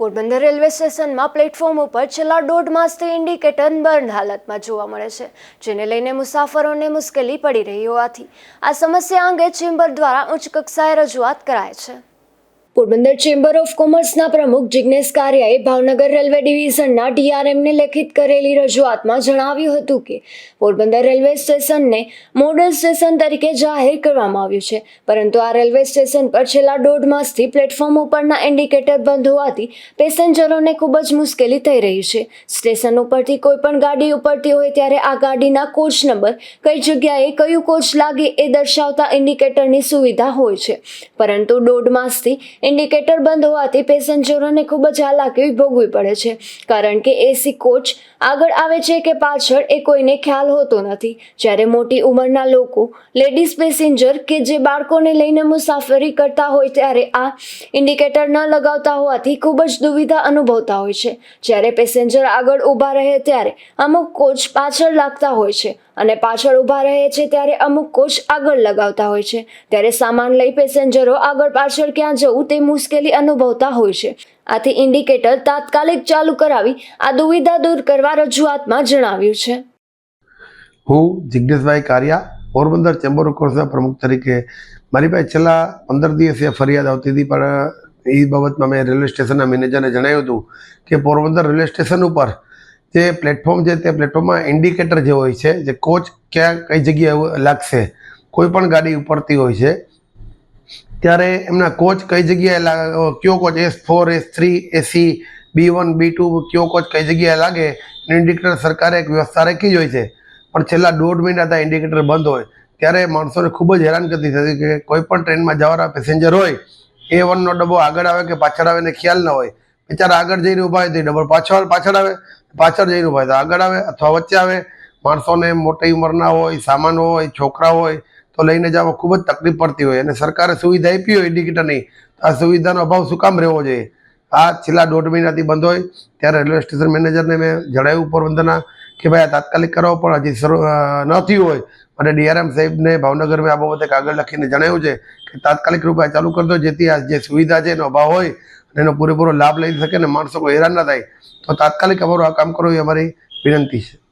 Porbandar railway સ્ટેશનમાં platform ઉપર છેલ્લા દોઢ માસથી ઇન્ડિકેટર બંધ હાલતમાં જોવા મળે છે, જેને લઈને મુસાફરોને મુશ્કેલી પડી રહી હોવાથી આ સમસ્યા અંગે ચેમ્બર દ્વારા ઉચ્ચ કક્ષાએ રજૂઆત કરાય છે. પોરબંદર ચેમ્બર ઓફ કોમર્સના પ્રમુખ જિજ્ઞેશ કારિયાએ ભાવનગર રેલવે ડિવિઝનના ડીઆરએમને લેખિત કરેલી રજૂઆતમાં જણાવ્યું હતું કે, પોરબંદર રેલવે સ્ટેશનને મોડલ સ્ટેશન તરીકે જાહેર કરવામાં આવ્યું છે, પરંતુ આ રેલવે સ્ટેશન પર છેલ્લા દોઢ માસથી પ્લેટફોર્મ ઉપરના ઇન્ડિકેટર બંધ હોવાથી પેસેન્જરોને ખૂબ જ મુશ્કેલી થઈ રહી છે. સ્ટેશન ઉપરથી કોઈ પણ ગાડી ઉપડતી હોય ત્યારે આ ગાડીના કોચ નંબર કઈ જગ્યાએ કયું કોચ લાગે એ દર્શાવતા ઇન્ડિકેટરની સુવિધા હોય છે. પરંતુ દોઢ માસથી ઇન્ડિકેટર બંધ હોવાથી પેસેન્જરોને ખૂબ જ હાલાકી ભોગવી પડે છે. કારણ કે એસી કોચ આગળ આવે છે કે પાછળ એ કોઈને ખ્યાલ હોતો નથી. જ્યારે મોટી ઉંમરના લોકો, લેડીઝ પેસેન્જર કે જે બાળકોને લઈને મુસાફરી કરતા હોય ત્યારે આ ઇન્ડિકેટર ન લગાવતા હોવાથી ખૂબ જ દુવિધા અનુભવતા હોય છે. જ્યારે પેસેન્જર આગળ ઊભા રહે ત્યારે અમુક કોચ પાછળ લાગતા હોય છે. અને પાછળ ઊભા રહે છે ત્યારે અમુક કોચ આગળ લગાવતા હોય છે. ત્યારે સામાન લઈ પેસેન્જરો આગળ પાછળ ક્યાં જવું તે મુશ્કેલી અનુભવતા હોય છે. આથી ઇન્ડિકેટર તાત્કાલિક ચાલુ કરાવી આ દુવિધા દૂર કરવા રજૂઆતમાં જણાવ્યું છે. હું જિજ્ઞેશભાઈ કારિયા, પોરબંદર ચેમ્બર ઓફ કોર્સના પ્રમુખ તરીકે. મારી પાસે છેલ્લા પંદર દિવસે ફરિયાદ આવતી હતી, પણ એ બાબતમાં મેં રેલવે સ્ટેશનના મેનેજરને જણાવ્યું હતું કે પોરબંદર રેલવે સ્ટેશન ઉપર જે પ્લેટફોર્મ છે તે પ્લેટફોર્મમાં ઇન્ડિકેટર જે હોય છે, જે કોચ ક્યાં, કઈ જગ્યાએ લાગશે, કોઈ પણ ગાડી ઉપડતી હોય છે, ત્યારે એમના કોચ કઈ જગ્યાએ કયો coach S four S three AC B one B two કયો કોચ કઈ જગ્યાએ લાગે ઇન્ડિકેટર સરકારે એક વ્યવસ્થા રાખી જ હોય છે. પણ છેલ્લા દોઢ મહિના ત્યાં ઇન્ડિકેટર બંધ હોય, ત્યારે માણસોને ખૂબ જ હેરાન કરતી થતી કે કોઈ પણ ટ્રેનમાં જવાના પેસેન્જર હોય એ વનનો ડબ્બો આગળ આવે કે પાછળ આવે એને ખ્યાલ ન હોય. બિચારા આગળ જઈને ઊભા હોય તો ડબલ પાછળ પાછળ આવે, પાછળ જઈને ઊભા હોય તો આગળ આવે અથવા વચ્ચે આવે. માણસોને મોટી ઉંમરના હોય, સામાન હોય, છોકરા હોય, તો લઈને જવામાં ખૂબ જ તકલીફ પડતી હોય. અને સરકારે સુવિધા આપી હોય ઇન્ડિકેટરની આ સુવિધાનો અભાવ શું કામ રહેવો જોઈએ? આ છેલ્લા દોઢ મહિનાથી બંધ હોય. ત્યારે રેલવે સ્ટેશન મેનેજરને મેં જણાવ્યું પોરબંદરના કે ભાઈ આ તાત્કાલિક કરાવો, પણ હજી શરૂ ન થયું હોય. અને ડીઆરએમ સાહેબને ભાવનગર મેં આ બાબતે કાગળ લખીને જણાવ્યું છે કે તાત્કાલિક રૂપે ચાલુ કરી દો, જેથી આ જે સુવિધા છે એનો અભાવ હોય. એનો પૂરેપૂરો લાભ લઈ શકે અને માણસો કોઈ હેરાન ના થાય. તો તાત્કાલિક અમારું આ કામ કરવું એ અમારી વિનંતી છે.